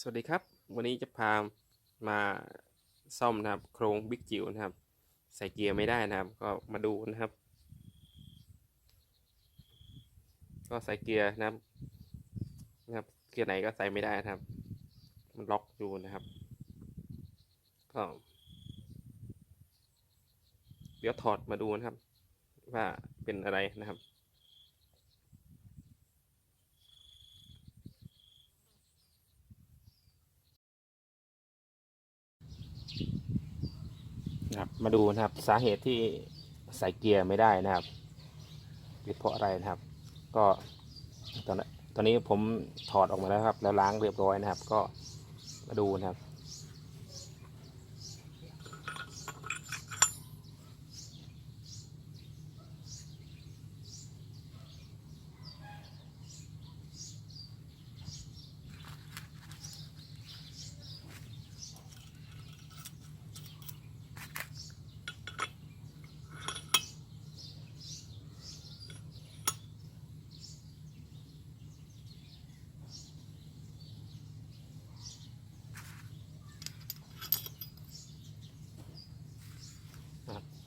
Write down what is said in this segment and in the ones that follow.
สวัสดีครับ วันนี้จะพามาซ่อมนะครับ โครงบิ๊กจิ๋วนะครับ ใส่เกียร์ไม่ได้นะครับ ก็มาดูนะครับ ก็ใส่เกียร์นะครับนะครับ เกียร์ไหนก็ใส่ไม่ได้นะครับ มันล็อกอยู่นะครับ ก็เดี๋ยวถอดมาดูนะครับ ว่าเป็นอะไรนะครับ นะครับมาดูนะครับสาเหตุที่ใส่เกียร์ไม่ได้นะครับเป็นเพราะอะไรนะครับ ก็ตอนนตอนนี้ผมถอดออกมาแล้วครับ แล้วล้างเรียบร้อยนะครับ ก็มาดูนะครับ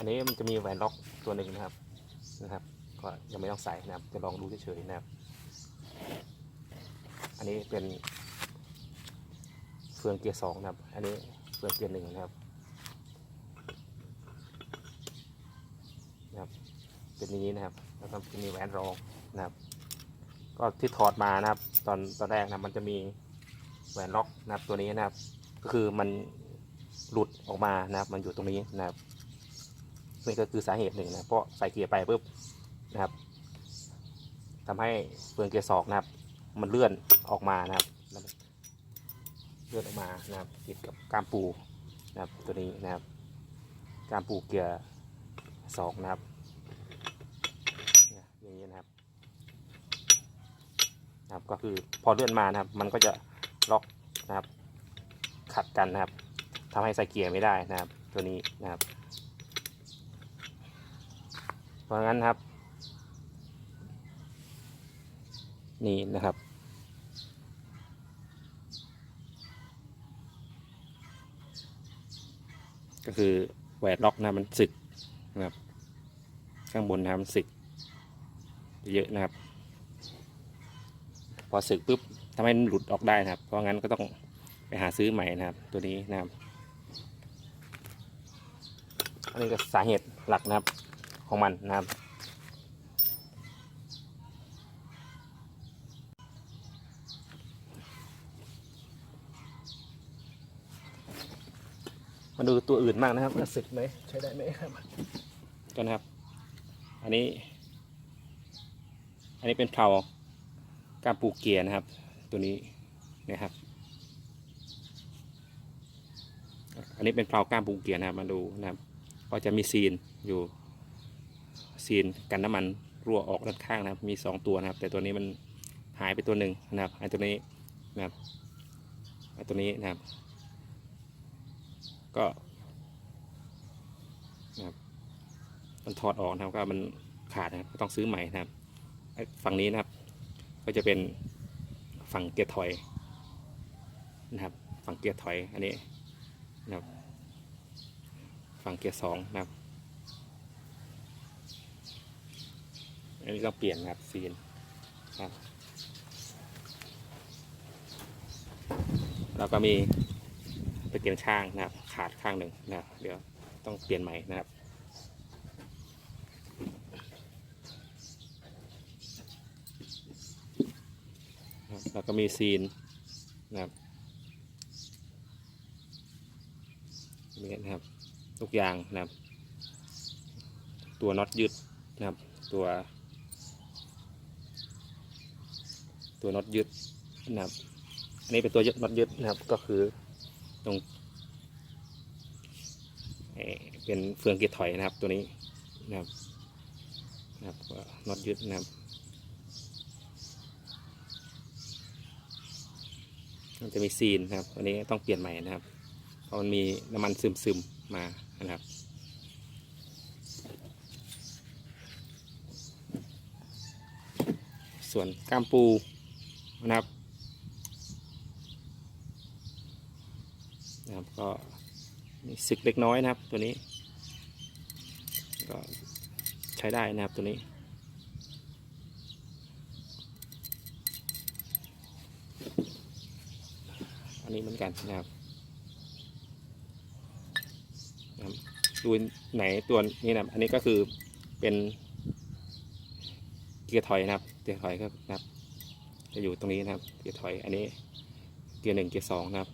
อันนี้มันจะมีแหวนล็อกตัวหนึ่งนะครับนะครับ ก็ยังไม่ต้องใส่นะครับ จะลองดูเฉยๆนะครับ อันนี้เป็นเฟืองเกียร์สองนะครับ อันนี้เฟืองเกียร์หนึ่งนะครับนะครับ เป็นอย่างนี้นะครับ แล้วก็จะมีแหวนรองนะครับ ก็ที่ถอดมานะครับ ตอนตอนแรกนะมันจะมีแหวนล็อกนะครับตัวนี้นะครับ ก็คือมันหลุดออกมานะครับ มันอยู่ตรงนี้นะครับ นี่ก็คือสาเหตุหนึ่งนะเพราะใส่เกียร์ไปปุ๊บนะครับทำให้เฟืองเกียร์สองนะครับ มันเลื่อนออกมานะครับเลื่อนออกมานะครับ ติดกับกามปูนะครับตัวนี้นะครับกามปูเกียร์สองนะครับอย่างนี้นะครับนะครับก็คือพอเลื่อนมานะครับ มันก็จะล็อกนะครับ ขัดกันนะครับทำให้ใส่เกียร์ไม่ได้นะครับ ตัวนี้นะครับ เพราะงั้นครับ นี่นะครับ ก็คือแหวนล็อกนะมันสึกนะครับ ข้างบนนะมันสึก เยอะนะครับ พอสึกปุ๊บทำให้มันหลุดออกได้นะครับ เพราะงั้นก็ต้องไปหาซื้อใหม่นะครับ ตัวนี้นะครับอันนี้ก็สาเหตุหลักนะครับ ของมันนะครับ มาดูตัวอื่นมากนะครับว่าสึกไหมใช้ได้ไหมครับก็นครับ อันนี้ อันนี้เป็นเพลาการปูเกียร์นะครับ ตัวนี้นะครับอันนี้เป็นเพลาก้ามปูเกียร์นะครับมาดูนะครับ ก็จะมีซีนอยู่ ซีนกันน้ำมันรั่วออกด้านข้างนะครับ มีสองตัวนะครับ แต่ตัวนี้มันหายไปตัวหนึ่งนะครับไอ้ตัวนี้นะครับไอ้ตัวนี้นะครับ ก็นะครับมันถอดออกนะครับก็มันขาดนะครับต้องซื้อใหม่นะครับฝั่งนี้นะครับ ก็จะเป็นฝั่งเกียร์ถอยนะครับ ฝั่งเกียร์ถอยอันนี้นะครับ ฝั่งเกียร์สองนะครับ อันนี้ต้องเปลี่ยนครับซีนครับแล้วก็มีตะเกียงช่างนะครับ ขาดข้างหนึ่งนะเดี๋ยวต้องเปลี่ยนใหม่นะครับแล้วก็มีซีนนะครับนี่นะครับทุกอย่างนะครับ ตัวน็อตยึดนะครับ ตัว ตัวน็อตยึดนะครับอันนี้เป็นตัวยึดน็อตยึดนะครับก็คือตรงเป็นเฟืองเกียร์ถอยนะครับตัวนี้นะครับนะครับก็น็อตยึดนะครับมันจะมีซีนนะครับอันนี้ต้องเปลี่ยนใหม่นะครับ เพราะมันมีน้ำมันซึมๆมานะครับส่วนก้ามปู นะครับนะครับก็มีสึกเล็กน้อยนะครับตัวนี้ ก็ใช้ได้นะครับตัวนี้อันนี้เหมือนกันนะครับนะครับดูไหนตัวนี้นะครับอันนี้ก็คือเป็นเกียร์ถอยนะครับเกียร์ถอยก็นะครับ จะอยู่ตรงนี้นะครับเกียร์ถอยอันนี้เกียร์หนึ่งเกียร์สองนะครับ